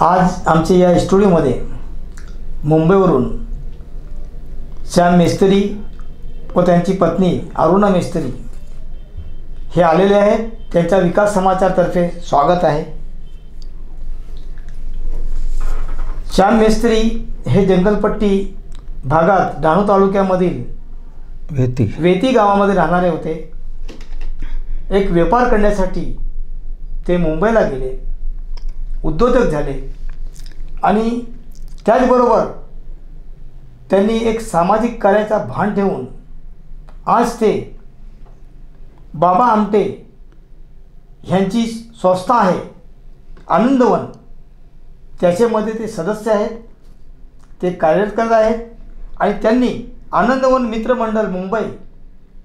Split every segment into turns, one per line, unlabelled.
आज आमच्या या स्टुडिओमध्ये मुंबईवरून श्याम मेस्त्री व त्यांची पत्नी अरुणा मेस्त्री हे आलेले आहेत. त्यांच्या विकास समाचारतर्फे स्वागत आहे. श्याम मेस्त्री हे जंगलपट्टी भागात डहाणू तालुक्यामधील
वेती.
वेती गावामध्ये राहणारे होते. एक व्यापार करण्यासाठी ते मुंबईला गेले. उद्योजक झाले. आणि त्याचबरोबर त्यांनी एक सामाजिक कार्याचा भान ठेवून आज ते बाबा आमटे ह्यांची संस्था आहे आनंदवन. त्याच्यामध्ये ते सदस्य आहेत ते कार्यरत करत आहेत आणि त्यांनी आनंदवन मित्रमंडळ मुंबई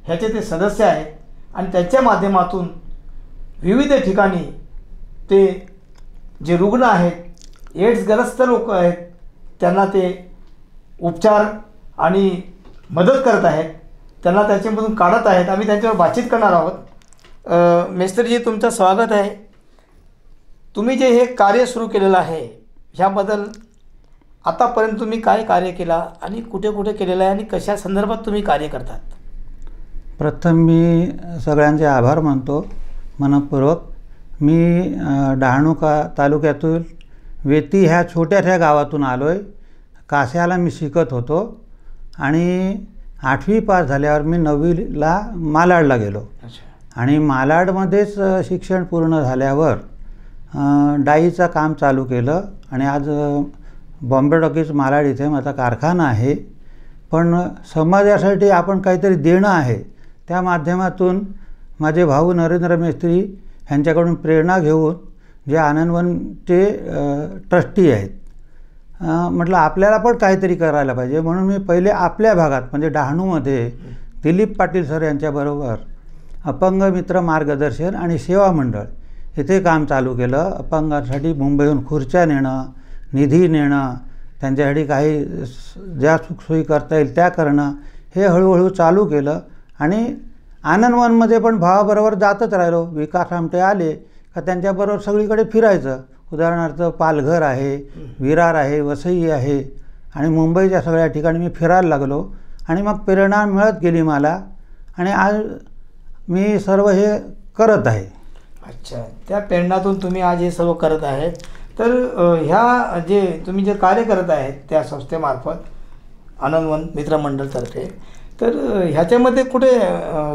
ह्याचे ते सदस्य आहेत. आणि त्याच्या माध्यमातून विविध ठिकाणी ते जे रुग्ण आहेत एड्सग्रस्त लोक आहेत त्यांना ते उपचार आणि मदत करत आहेत त्यांना त्याच्यामधून काढत आहेत. आम्ही त्यांच्यावर बातचीत करणार आहोत. अ, तुमचं स्वागत आहे. तुम्ही जे हे कार्य सुरू केलेलं आहे ह्याबद्दल आतापर्यंत तुम्ही काय कार्य केला आणि कुठे कुठे केलेलं आहे आणि कशा संदर्भात तुम्ही कार्य करतात?
प्रथम मी सगळ्यांचे आभार मानतो. मनपूर्वक मी अ, डहाणू का तालुक्यातील वेती ह्या छोट्याशा गावातून आलो आहे काश्याला मी शिकत होतो आणि आठवी पास झाल्यावर मी नववीला मालाडला गेलो. आणि मालाडमध्येच शिक्षण पूर्ण झाल्यावर डाईचं काम चालू केलं आणि आज बॉम्बे टॉकीज मालाड इथे माझा कारखाना आहे. पण समाजासाठी आपण काहीतरी देणं आहे. त्या माध्यमातून माझे भाऊ नरेंद्र मेस्त्री ह्यांच्याकडून प्रेरणा घेऊन जे आनंदवनचे ट्रस्टी आहेत. म्हटलं आपल्याला पण काहीतरी करायला पाहिजे. म्हणून मी पहिले आपल्या भागात म्हणजे डहाणूमध्ये दिलीप पाटील सर यांच्याबरोबर अपंग मित्र मार्गदर्शन आणि सेवा मंडळ इथे काम चालू केलं. अपंगांसाठी मुंबईहून खुर्च्या नेणं निधी नेणं त्यांच्यासाठी काही ज्या सुखसोयी करता येईल त्या करणं हे हळूहळू चालू केलं आणि आनंदवनमध्ये पण भावाबरोबर जातच राहिलो. विकास आमटे आले का त्यांच्याबरोबर सगळीकडे फिरायचं. उदाहरणार्थ पालघर आहे विरार आहे वसई आहे. आणि मुंबईच्या सगळ्या ठिकाणी मी फिरायला लागलो. आणि मग प्रेरणा मिळत गेली मला. आणि आज मी सर्व हे करत आहे.
अच्छा. त्या प्रेरणातून तुम्ही आज हे सर्व करत आहेत. तर ह्या जे तुम्ही जे कार्य करत आहेत त्या संस्थेमार्फत आनंदवन मित्रमंडळतर्फे तर ह्याच्यामध्ये कुठे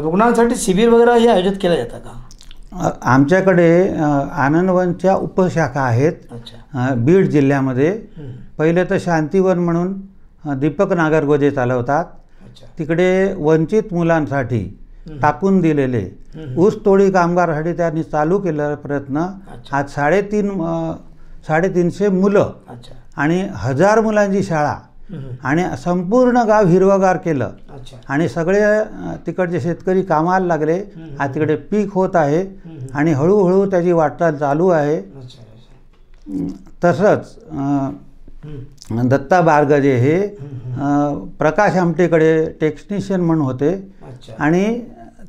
रुग्णांसाठी शिबिर वगैरे हे आयोजित केलं जातं का
आमच्याकडे आनंदवनच्या उपशाखा आहेत बीड जिल्ह्यामध्ये. पहिले तर शांतिवन म्हणून दीपक नागरगोजे चालवतात तिकडे वंचित मुलांसाठी. टाकून दिलेले. ऊसतोडी कामगारासाठी त्यांनी चालू केलेला प्रयत्न. आज साडेतीन साडेतीनशे मुलं आणि हजार मुलांची शाळा. आणि संपूर्ण गाव हिरवगार केलं. आणि सगळे तिकडचे शेतकरी कामाला लागले. तिकडे पीक होत आहे. आणि हळूहळू त्याची वाटचाल चालू आहे. तसंच. दत्ता बारगजे हे प्रकाश आमटेकडे टेक्निशियन म्हणून होते. आणि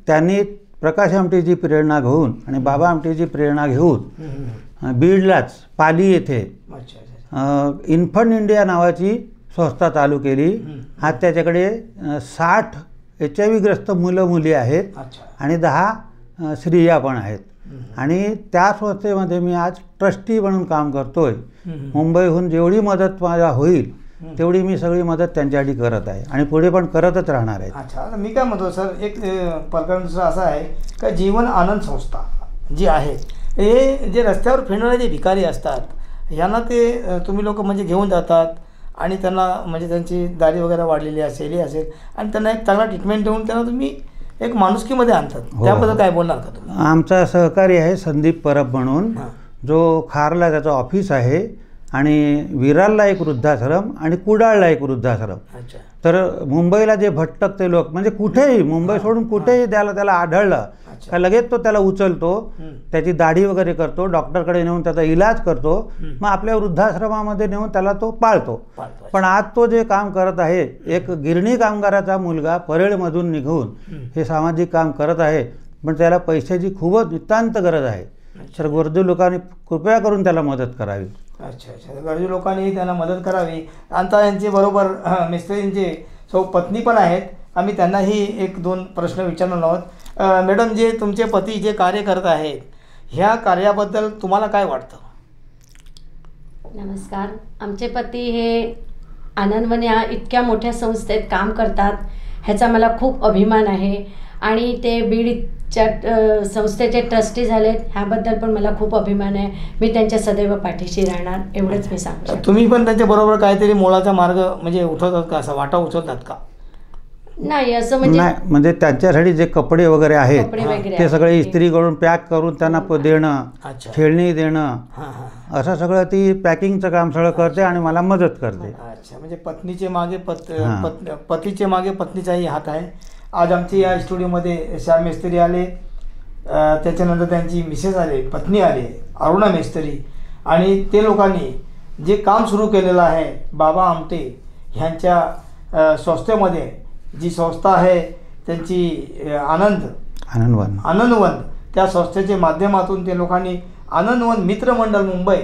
त्यांनी प्रकाश आमटेची प्रेरणा घेऊन आणि बाबा आमटेची प्रेरणा घेऊन बीडलाच पाली येथे इन्फंट इंडिया नावाची संस्था चालू केली. आज त्याच्याकडे साठ एच आय व्हीग्रस्त मुलं मुली आहेत आणि दहा स्त्रिया पण आहेत. आणि त्या संस्थेमध्ये मी आज ट्रस्टी म्हणून काम करतोय. मुंबईहून जेवढी मदत माझ्या होईल. तेवढी मी सगळी मदत त्यांच्यासाठी करत आहे आणि पुढे पण करतच राहणार आहे
अच्छा मी काय म्हणतो सर एक अ, प्रकरण दुसरं असं आहे का जीवन आनंद संस्था जी आहे हे जे रस्त्यावर फिरणारे जे भिकारी असतात यांना ते तुम्ही लोक म्हणजे घेऊन जातात आणि त्यांना म्हणजे त्यांची दाढी वगैरे वाढलेली असेल हे असेल. आणि त्यांना एक चांगला ट्रीटमेंट देऊन त्यांना तुम्ही एक माणुसकीमध्ये आणतात.
हो.
त्याबद्दल काय बोलणार का तुम्ही?
आमचा सहकारी आहे संदीप परब म्हणून.
हां.
जो खारला त्याचं ऑफिस आहे आणि विरारला एक वृद्धाश्रम आणि कुडाळला एक वृद्धाश्रम. तर मुंबईला जे भटकते लोक म्हणजे कुठेही मुंबई सोडून कुठेही त्याला त्याला आढळलं. का लगेच तो त्याला उचलतो. त्याची दाढी वगैरे करतो डॉक्टरकडे नेऊन त्याचा इलाज करतो. मग आपल्या वृद्धाश्रमामध्ये नेऊन त्याला तो पाळतो. पण आज तो जे काम करत आहे एक गिरणी कामगाराचा मुलगा परेडमधून निघून. हे सामाजिक काम करत आहे पण त्याला पैशाची खूपच नितांत गरज आहे. तर गरजू लोकांनी कृपया करून त्याला मदत करावी.
अच्छा अच्छा. गरजू लोकांनी त्यांना मदत करावी. आता यांचे बरोबर मिस्त्रींचे सौ पत्नी पण आहेत. आम्ही त्यांनाही एक दोन प्रश्न विचारणार आहोत. मॅडम जे तुमचे पती जे कार्य करत आहेत ह्या कार्याबद्दल तुम्हाला काय वाटतं?
नमस्कार. आमचे पती हे आनंदवन या इतक्या मोठ्या संस्थेत काम करतात ह्याचा मला खूप अभिमान आहे. आणि ते बीडच्या संस्थेचे ट्रस्टी झालेत ह्याबद्दल पण मला खूप अभिमान आहे. मी त्यांच्या सदैव पाठीशी राहणार एवढंच मी सांगू शकते.
तुम्ही पण त्यांच्याबरोबर काहीतरी मोलाचा मार्ग म्हणजे उठवतात का? असा वाटा उचलतात का?
नाही असं म्हणजे
नाही म्हणजे त्यांच्यासाठी जे कपडे वगैरे आहेत
कपडे वगैरे
ते सगळे
आहेत.
इस्त्री करून पॅक करून त्यांना प- देणं
अच्छा.
खेळणी देणं
हां हां
असं सगळं ती पॅकिंगचं काम सगळं करते आणि मला मदत करते.
अच्छा म्हणजे पत्नीचे मागे पत
हां.
पत पतीचे मागे पत्नीचाही हात आहे. आज आमचे या स्टुडिओमध्ये श्याम मेस्त्री आले. अ, त्याच्यानंतर त्यांची मिसेस आले पत्नी आले अरुणा मेस्त्री आणि ते लोकांनी जे काम सुरू केलेलं आहे बाबा आमटे ह्यांच्या अ, संस्थेमध्ये जी संस्था आहे त्यांची आनंद.
आनंदवन.
आनंदवन. त्या संस्थेच्या माध्यमातून ते लोकांनी आनंदवन मित्रमंडळ मुंबई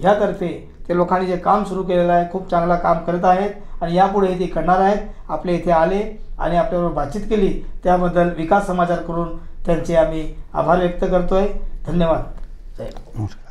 ह्यातर्फे ते लोकांनी जे काम सुरू केलेलं आहे खूप चांगलं काम करत आहेत आणि यापुढे ते करणार आहेत. आपल्या इथे आले आणि आपल्याबरोबर बातचीत केली. त्याबद्दल विकास समाचार करून त्यांचे आम्ही आभार व्यक्त करतोय. धन्यवाद. जय हिंद.
नमस्कार.